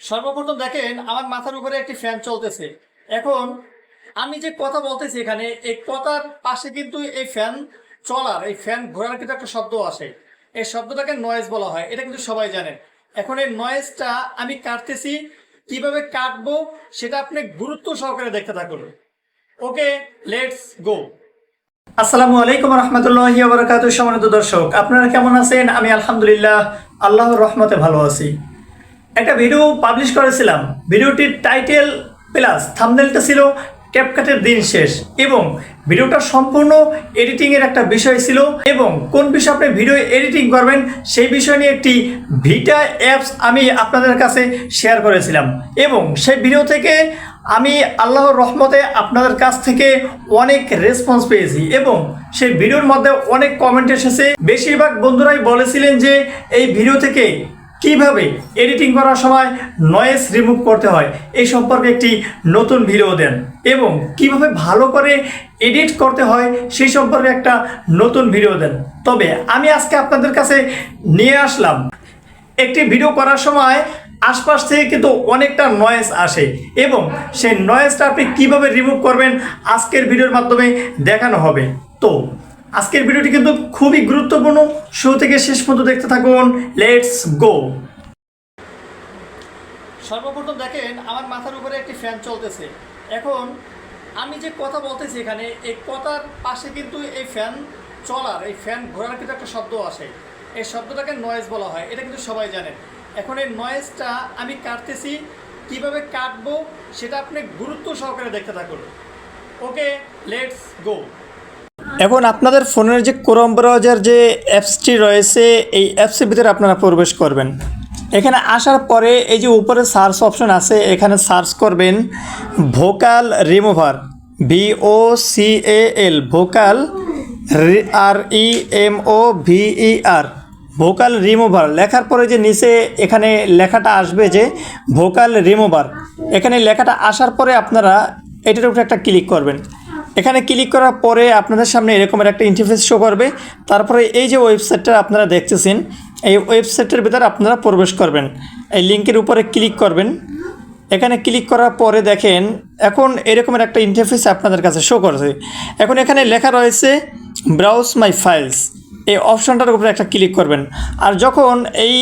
সর্বপ্রথম দেখেন আমার মাথার উপরে একটি ফ্যান চলতেছে। এখন আমি যে কথা বলতেছি এখানে, এই কথার পাশে কিন্তু এই ফ্যান চলার, এই ফ্যান ঘোরার কিন্তু একটা শব্দ আসে এই শব্দটাকে নয়েজ বলা হয়, এটা কিন্তু সবাই জানেন এখন এই নয়েজটা আমি কাটতেছি, কীভাবে কাটবো সেটা আপনি গুরুত্ব সহকারে দেখতে থাকুন। ওকে লেটস গো আসসালামু আলাইকুম রহমতুল্লাহ বরকাত সম্মানিত দর্শক, আপনারা কেমন আছেন? আমি আলহামদুলিল্লাহ, আল্লাহর রহমতে ভালো আছি। একটা ভিডিও পাবলিশ করেছিলাম। ভিডিওটির টাইটেল প্লাস থামনেলটা ছিল ক্যাপকাটের দিন শেষ এবং ভিডিওটা সম্পূর্ণ এডিটিংয়ের একটা বিষয় ছিল এবং কোন বিষয়ে আপনি ভিডিও এডিটিং করবেন সেই বিষয় নিয়ে একটি ভিটা অ্যাপস আমি আপনাদের কাছে শেয়ার করেছিলাম এবং সেই ভিডিও থেকে আমি আল্লাহর রহমতে আপনাদের কাছ থেকে অনেক রেসপন্স পেয়েছি এবং সেই ভিডিওর মধ্যে অনেক কমেন্ট এসেছে। বেশিরভাগ বন্ধুরাই বলেছিলেন যে এই ভিডিও থেকে কীভাবে এডিটিং করার সময় নয়েজ রিমুভ করতে হয়, এই সম্পর্কে একটি নতুন ভিডিও দেন এবং কীভাবে ভালো করে এডিট করতে হয়, সেই সম্পর্কে একটা নতুন ভিডিও দেন। তবে আমি আজকে আপনাদের কাছে নিয়ে আসলাম, একটি ভিডিও করার সময় আশপাশ থেকে কিন্তু অনেকটা নয়েজ আসে এবং সেই নয়েজটা আপনি কীভাবে রিমুভ করবেন, আজকের ভিডিওর মাধ্যমে দেখানো হবে। তো আজকের ভিডিওটি কিন্তু খুবই গুরুত্বপূর্ণ। শুরু থেকে শেষ পর্যন্ত দেখতে থাকুন। লেটস গো সর্বপ্রথম দেখেন, আমার মাথার উপরে একটি ফ্যান চলতেছে। এখন আমি যে কথা বলতেছি এখানে, এই কথার পাশে কিন্তু এই ফ্যান চলার, এই ফ্যান ঘোরার কিন্তু একটা শব্দ আসে। এই শব্দটাকে নয়েজ বলা হয়, এটা কিন্তু সবাই জানেন এখন এই নয়েজটা আমি কাটতেছি, কীভাবে কাটবো সেটা আপনি গুরুত্ব সহকারে দেখতে থাকুন। ওকে লেটস গো এখন আপনাদের ফোনের যে ক্রোম ব্রাউজার যে অ্যাপসটি রয়েছে, এই অ্যাপসের ভিতরে আপনারা প্রবেশ করবেন। এখানে আসার পরে এই যে উপরে সার্চ অপশন আছে, এখানে সার্চ করবেন vocal remover V O C A L vocal R E M O V E R vocal remover লেখার পরে যে নিচে এখানে লেখাটা আসবে যে ভোকাল রিমুভার এখানে লেখাটা আসার পরে আপনারা এটার উপরে একটা ক্লিক করবেন। এখানে ক্লিক করার পরে আপনাদের সামনে এরকমের একটা ইন্টারফেস শো করবে। তারপরে এই যে ওয়েবসাইটটা আপনারা দেখতেছেন, এই ওয়েবসাইটের ভিতরে আপনারা প্রবেশ করবেন। এই লিঙ্কের উপরে ক্লিক করবেন। এখানে ক্লিক করার পরে দেখেন, এখন এরকমের একটা ইন্টারফেস আপনাদের কাছে শো করছে। এখন এখানে লেখা রয়েছে ব্রাউজ মাই ফাইলস এই অপশনটার উপরে একটা ক্লিক করবেন। আর যখন এই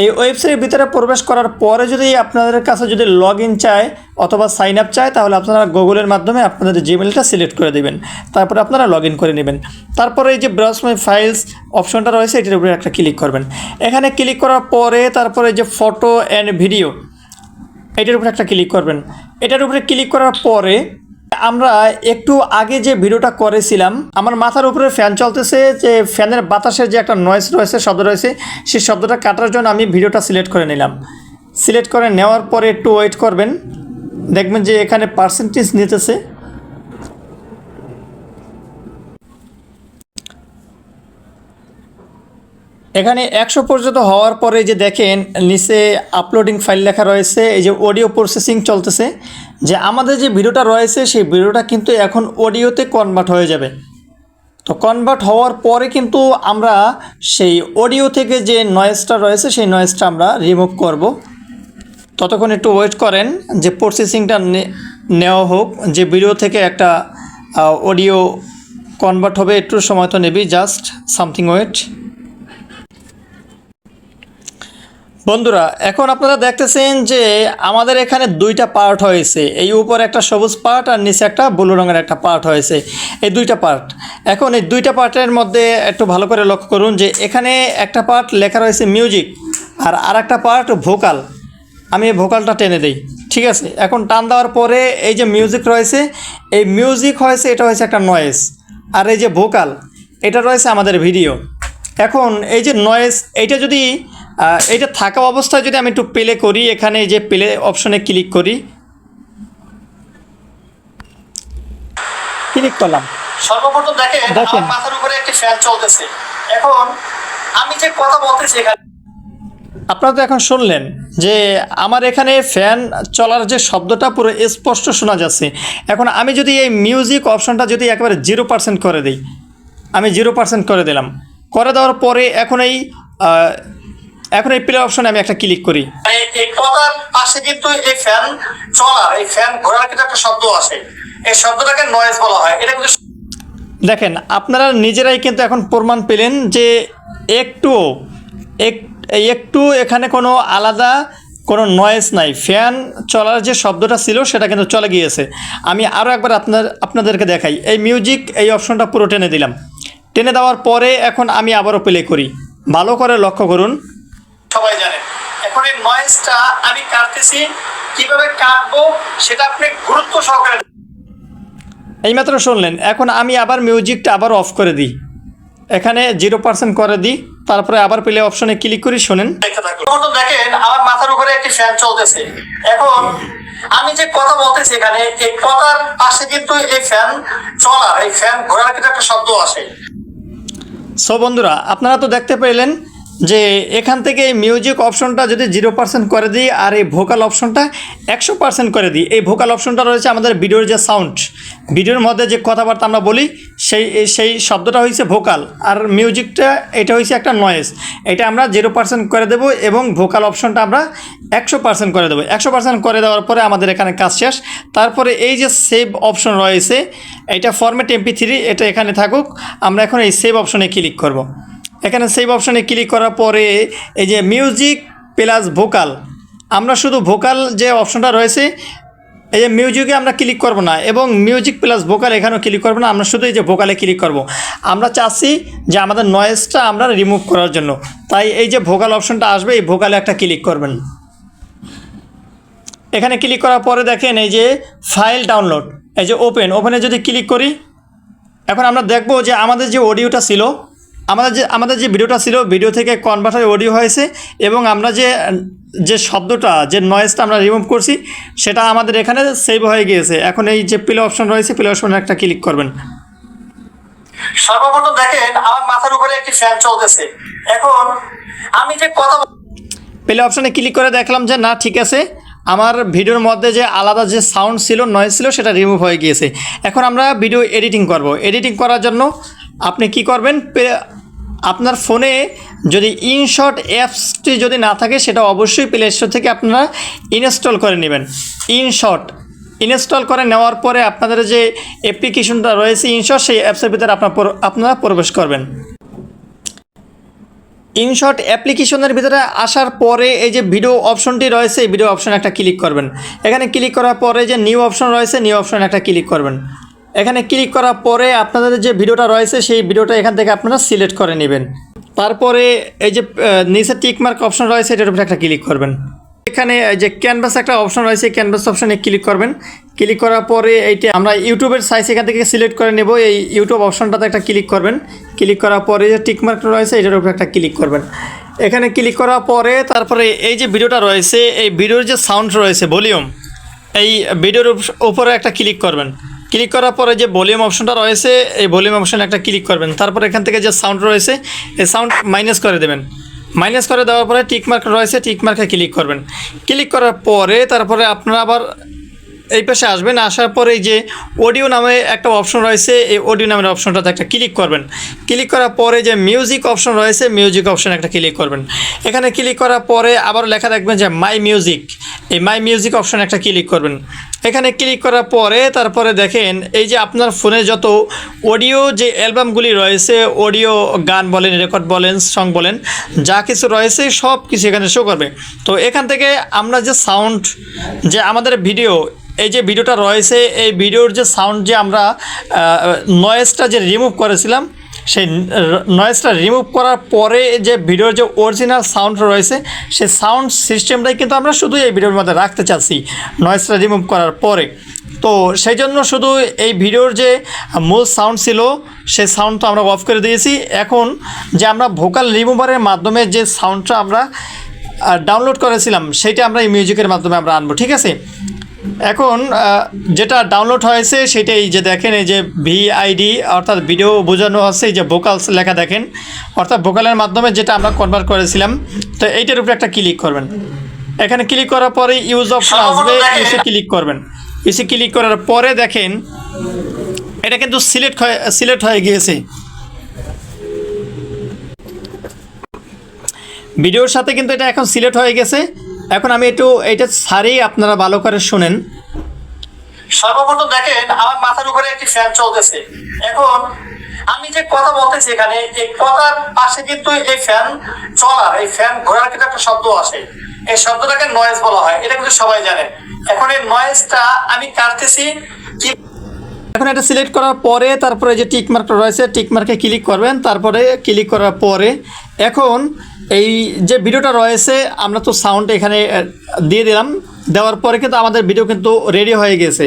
এই ওয়েবসাইটের ভিতরে প্রবেশ করার পরে যদি আপনাদের কাছে যদি লগ ইন চায় অথবা সাইন আপ চায়, তাহলে আপনারা গুগলের মাধ্যমে আপনাদের জিমেলটা সিলেক্ট করে দেবেন। তারপরে আপনারা লগ ইন করে নেবেন। তারপরে এই যে ব্রাউজ মাই ফাইলস অপশনটা রয়েছে, এটির উপরে একটা ক্লিক করবেন। এখানে ক্লিক করার পরে তারপরে যে ফটো অ্যান্ড ভিডিও এটার উপরে একটা ক্লিক করবেন। এটার উপরে ক্লিক করার পরে আমরা একটু আগে যে ভিডিওটা করেছিলাম, আমার মাথার উপরে ফ্যান চলতেছে যে ফ্যানের বাতাসের যে একটা নয়েস রয়েছে, শব্দ রয়েছে, সেই শব্দটা কাটার জন্য আমি ভিডিওটা সিলেক্ট করে নিলাম। সিলেক্ট করে নেওয়ার পরে একটু ওয়েট করবেন। দেখবেন যে এখানে পার্সেন্টেজ নিতেছে। এখানে একশো পর্যন্ত হওয়ার পরে যে দেখেন, নিচে আপলোডিং ফাইল লেখা রয়েছে, এই যে অডিও প্রসেসিং চলতেছে। যে আমাদের যে ভিডিওটা রয়েছে, সেই ভিডিওটা কিন্তু এখন অডিওতে কনভার্ট হয়ে যাবে। তো কনভার্ট হওয়ার পরে কিন্তু আমরা সেই অডিও থেকে যে নয়েজটা রয়েছে, সেই নয়েজটা আমরা রিমুভ করব। ততক্ষণ একটু ওয়েট করেন যে প্রসেসিংটা নেওয়া হোক, যে ভিডিও থেকে একটা অডিও কনভার্ট হবে, একটু সময় তো নেবেই জাস্ট সামথিং ওয়েট বন্ধুরা, এখন আপনারা দেখতেছেন যে আমাদের এখানে দুইটা পার্ট হয়েছে। এই উপরে একটা সবুজ পার্ট আর নিচে একটা ব্লু রঙের একটা পার্ট হয়েছে। এই দুইটা পার্ট। এখন এই দুইটা পার্টের মধ্যে একটু ভালো করে লক্ষ্য করুন যে এখানে একটা পার্ট লেখা রয়েছে মিউজিক আর আর একটা পার্ট ভোকাল। আমি এই ভোকালটা টেনে দিই, ঠিক আছে? এখন টান দেওয়ার পরে এই যে মিউজিক রয়েছে, এই মিউজিক হয়েছে, এটা হয়েছে একটা নয়েজ আর এই যে ভোকাল, এটা রয়েছে আমাদের ভিডিও এখন এই যে নয়েজ এইটা যদি এইটা থাকা অবস্থায় যদি আমি একটু প্লে করি এখানে যে প্লে অপশনে ক্লিক করি। ক্লিক করলাম। সর্বপ্রথম দেখেন দেখেন। আমার মাথার উপরে একটি ফ্যান চলতেছে। এখন আমি যে কথা বলতেছি এখানে আপনারা তো এখন শুনলেন যে আমার এখানে ফ্যান চলার যে শব্দটা পুরো স্পষ্ট শোনা যাচ্ছে। এখন আমি যদি এই মিউজিক অপশনটা যদি একেবারে জিরো পার্সেন্ট করে দিই আমি জিরো পার্সেন্ট করে দিলাম। করে দেওয়ার পরে এখন এই এখন এই প্লে অপশনে আমি একটা ক্লিক করি। এই কথার পাশে কিন্তু এই ফ্যান চলার এই ফ্যান ঘোরার কিন্তু একটা শব্দ আসে। এই শব্দটাকে নয়েজ বলা হয়। এটা কিন্তু দেখেন আপনারা নিজেরাই কিন্তু এখন প্রমাণ পেলেন যে একটু একটু এখানে কোনো আলাদা কোনো নয়েজ নাই। ফ্যান চলার যে শব্দটা ছিল সেটা কিন্তু চলে গিয়েছে। আমি আরও একবার আপনার আপনাদেরকে দেখাই। এই মিউজিক এই অপশনটা পুরো টেনে দিলাম। টেনে দেওয়ার পরে এখন আমি আবারও প্লে করি। ভালো করে লক্ষ্য করুন। সবাই জানেন এখন এই নয়েজটা আমি কাটতেছি কীভাবে কাটবো সেটা আপনি গুরুত্ব সহকারে এইমাত্র শুনলেন এখন আমি আবার মিউজিকটা আবার অফ করে দিই। এখানে জিরো পার্সেন্ট করে দিই তারপরে আবার প্লে অপশনে ক্লিক করি শোনেন। দেখেন আমার মাথার উপরে একটি ফ্যান চলতেছে। এখন আমি যে কথা বলতেছি এখানে এই কথার পাশে কিন্তু এই ফ্যান চলার এই ফ্যান ঘোরার কিন্তু একটা শব্দ আসে। সো বন্ধুরা আপনারা তো দেখতে পেলেন যে এখান থেকে মিউজিক অপশনটা যদি জিরো পার্সেন্ট করে দিই আর এই ভোকাল অপশনটা একশো পার্সেন্ট করে দিই, এই ভোকাল অপশনটা রয়েছে আমাদের ভিডিওর যে সাউন্ড ভিডিওর মধ্যে যে কথাবার্তা আমরা বলি, সেই সেই শব্দটা হয়েছে ভোকাল আর মিউজিকটা এটা হয়েছে একটা নয়েজ এটা আমরা জিরো পার্সেন্ট করে দেবো এবং ভোকাল অপশনটা আমরা একশো পার্সেন্ট করে দেবো একশো পার্সেন্ট করে দেওয়ার পরে আমাদের এখানে কাজ শেষ তারপরে এই যে সেভ অপশন রয়েছে, এটা ফরম্যাট এমপি থ্রি এটা এখানে থাকুক, আমরা এখন এই সেভ অপশনে ক্লিক করব। এখানে সেভ অপশানে ক্লিক করার পরে এই যে মিউজিক প্লাস ভোকাল আমরা শুধু ভোকাল যে অপশনটা রয়েছে, এই যে মিউজিকে আমরা ক্লিক করব না এবং মিউজিক প্লাস ভোকাল এখানেও ক্লিক করব না, আমরা শুধু এই যে ভোকালে ক্লিক করব। আমরা চাচ্ছি যে আমাদের নয়েজটা আমরা রিমুভ করার জন্য। তাই এই যে ভোকাল অপশনটা আসবে, এই ভোকালে একটা ক্লিক করবেন। এখানে ক্লিক করার পরে দেখেন এই যে ফাইল ডাউনলোড এই যে ওপেন ওপেনে যদি ক্লিক করি, এখন আমরা দেখব যে আমাদের যে অডিওটা ছিল আমাদের যে আমাদের যে ভিডিওটা ছিল ভিডিও থেকে কনভার্ট হয়ে অডিও হয়েছে এবং আমরা যে যে শব্দটা যে নয়েজটা আমরা রিমুভ করছি সেটা আমাদের এখানে সেভ হয়ে গিয়েছে। এখন এই যে প্লে অপশন রয়েছে প্লে অপশনে একটা ক্লিক করবেন। সর্বপ্রথম দেখেন আমার মাথার উপরে একটি ফ্যান চলতেছে। এখন আমি যে কথা প্লে অপশনে ক্লিক করে দেখলাম যে না ঠিক আছে। আমার ভিডিওর মধ্যে যে আলাদা যে সাউন্ড ছিল নয়েজ ছিল সেটা রিমুভ হয়ে গিয়েছে। এখন আমরা ভিডিও এডিটিং করব। এডিটিং করার জন্য আপনি কি করবেন? আপনার ফোনে যদি ইনশট অ্যাপসটি যদি না থাকে, সেটা অবশ্যই প্লে স্টোর থেকে আপনারা ইনস্টল করে নেবেন। ইনশট ইনস্টল করে নেওয়ার পরে আপনাদের যে অ্যাপ্লিকেশনটা রয়েছে ইনশট সেই অ্যাপসের ভিতরে আপনার আপনারা প্রবেশ করবেন। ইনশট অ্যাপ্লিকেশনের ভিতরে আসার পরে এই যে ভিডিও অপশনটি রয়েছে, এই ভিডিও অপশনে একটা ক্লিক করবেন। এখানে ক্লিক করার পরে যে নিউ অপশন রয়েছে নিউ অপশনে একটা ক্লিক করবেন। এখানে ক্লিক করার পরে আপনাদের যে ভিডিওটা রয়েছে, সেই ভিডিওটা এখান থেকে আপনারা সিলেক্ট করে নেবেন। তারপরে এই যে নিচে টিকমার্ক অপশন রয়েছে, এটার উপরে একটা ক্লিক করবেন। এখানে যে ক্যানভাস একটা অপশন রয়েছে ক্যানভাস অপশনে ক্লিক করবেন। ক্লিক করার পরে এইটা আমরা ইউটিউবের সাইজ এখান থেকে সিলেক্ট করে নেব। এই ইউটিউব অপশনটাতে একটা ক্লিক করবেন। ক্লিক করার পরে যে টিকমার্ক রয়েছে, এটার উপরে একটা ক্লিক করবেন। এখানে ক্লিক করার পরে তারপরে এই যে ভিডিওটা রয়েছে, এই ভিডিওর যে সাউন্ড রয়েছে ভলিউম এই ভিডিওর উপ- উপরে একটা ক্লিক করবেন। ক্লিক করার পরে যে ভলিউম অপশনটা রয়েছে, এই ভলিউম অপশনে একটা ক্লিক করবেন। তারপর এখান থেকে যে সাউন্ড রয়েছে, এই সাউন্ড মাইনাস করে দেবেন। মাইনাস করে দেওয়ার পরে টিকমার্ক রয়েছে টিকমার্কে ক্লিক করবেন। ক্লিক করার পরে তারপরে আপনারা আবার এই পাশে আসবেন, আসার পরে যে অডিও নামে একটা অপশন রয়েছে, এই অডিও নামের অপশনটাতে একটা ক্লিক করবেন। ক্লিক করার পরে যে মিউজিক অপশন রয়েছে মিউজিক অপশনে একটা ক্লিক করবেন। এখানে ক্লিক করার পরে আবার লেখা দেখবেন যে মাই মিউজিক এই মাই মিউজিক অপশনে একটা ক্লিক করবেন। এখানে ক্লিক করার পরে তারপরে দেখেন, এই যে আপনার ফোনে যত অডিও যে অ্যালবামগুলি রয়েছে অডিও গান বলেন রেকর্ড বলেন সং বলেন, যা কিছু রয়েছে সব কিছু এখানে শো করবে। তো এখান থেকে আমরা যে সাউন্ড যে আমাদের ভিডিও এই যে ভিডিওটা রয়েছে, এই ভিডিওর যে সাউন্ড যে আমরা নয়েজটা যে রিমুভ করেছিলাম, সেই নয়েজটা রিমুভ করার পরে যে ভিডিওর যে অরিজিনাল সাউন্ড রয়েছে, সেই সাউন্ড সিস্টেমটাই কিন্তু আমরা শুধু এই ভিডিওর মধ্যে রাখতে চাচ্ছি নয়েজটা রিমুভ করার পরে। তো সেই জন্য শুধু এই ভিডিওর যে মূল সাউন্ড ছিল, সেই সাউন্ডটা আমরা অফ করে দিয়েছি। এখন যে আমরা ভোকাল রিমুভারের মাধ্যমে যে সাউন্ডটা আমরা ডাউনলোড করেছিলাম সেটা আমরা এই মিউজিকের মাধ্যমে আমরা আনব, ঠিক আছে? এখন যেটা ডাউনলোড হয়েছে সেটাই যে দেখেন এই যে ভিআইডি অর্থাৎ ভিডিও বোঝানো হচ্ছে এই যে ভোকালস লেখা দেখেন। অর্থাৎ ভোকালের মাধ্যমে যেটা আমরা কনভার্ট করেছিলাম তো এইটার উপরে একটা ক্লিক করবেন। এখানে ক্লিক করার পরে ইউজ অপশন আসবে ইউসে ক্লিক করবেন। ইউসে ক্লিক করার পরে দেখেন এটা কিন্তু সিলেক্ট হয়ে সিলেক্ট হয়ে গিয়েছে। ভিডিওর সাথে কিন্তু এটা এখন সিলেক্ট হয়ে গেছে। এখন আমি একটু এটা ছাড়িয়ে আপনারা ভালো করে শুনেন। সর্বপ্রথম দেখেন আমার মাথার উপরে একটি ফ্যান চলতেছে। এখন আমি যে কথা বলতেছি এখানে এই কথার পাশে কিন্তু এই ফ্যান চলার এই ফ্যান ঘোরার কিন্তু একটা শব্দ আসে এই শব্দটাকে নয়েজ বলা হয় এটা কিন্তু সবাই জানে। এখন এই নয়েজটা আমি কাটতেছি কি এখন এটা সিলেক্ট করার পরে তারপরে যে টিক মার্কটা রয়েছে টিক মার্কে ক্লিক করবেন তারপরে ক্লিক করার পরে এখন এই যে ভিডিওটা রয়েছে, আমরা তো সাউন্ড এখানে দিয়ে দিলাম। দেওয়ার পরে কিন্তু আমাদের ভিডিও কিন্তু রেডি হয়ে গেছে।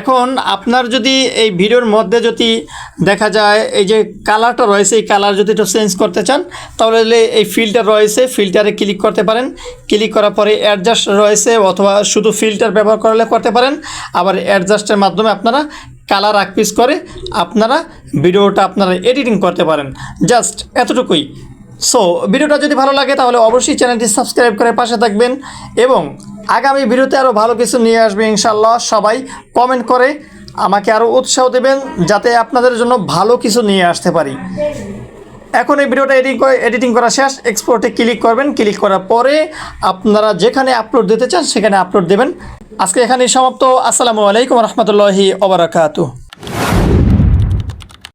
এখন আপনার যদি এই ভিডিওর মধ্যে যদি দেখা যায়, এই যে কালারটা রয়েছে, এই কালার যদি একটু চেঞ্জ করতে চান, তাহলে এই ফিল্টার রয়েছে ফিল্টারে ক্লিক করতে পারেন। ক্লিক করার পরে অ্যাডজাস্ট রয়েছে, অথবা শুধু ফিল্টার ব্যবহার করলে করতে পারেন। আবার অ্যাডজাস্টের মাধ্যমে আপনারা কালার আকপিস করে আপনারা ভিডিওটা আপনারা এডিটিং করতে পারেন। জাস্ট এতটুকুই। সো ভিডিওটা যদি ভালো লাগে, তাহলে অবশ্যই চ্যানেলটি সাবস্ক্রাইব করে পাশে থাকবেন এবং আগামী ভিডিওতে আরও ভালো কিছু নিয়ে আসবে ইনশাল্লাহ সবাই কমেন্ট করে আমাকে আরও উৎসাহ দেবেন যাতে আপনাদের জন্য ভালো কিছু নিয়ে আসতে পারি। এখন এই ভিডিওটা এডিটিং করে এডিটিং করা শেষ। এক্সপোর্টে ক্লিক করবেন। ক্লিক করার পরে আপনারা যেখানে আপলোড দিতে চান, সেখানে আপলোড দেবেন। আজকে এখানেই সমাপ্ত। আসসালামু আলাইকুম রহমতুল্লাহি ওবরাকাতু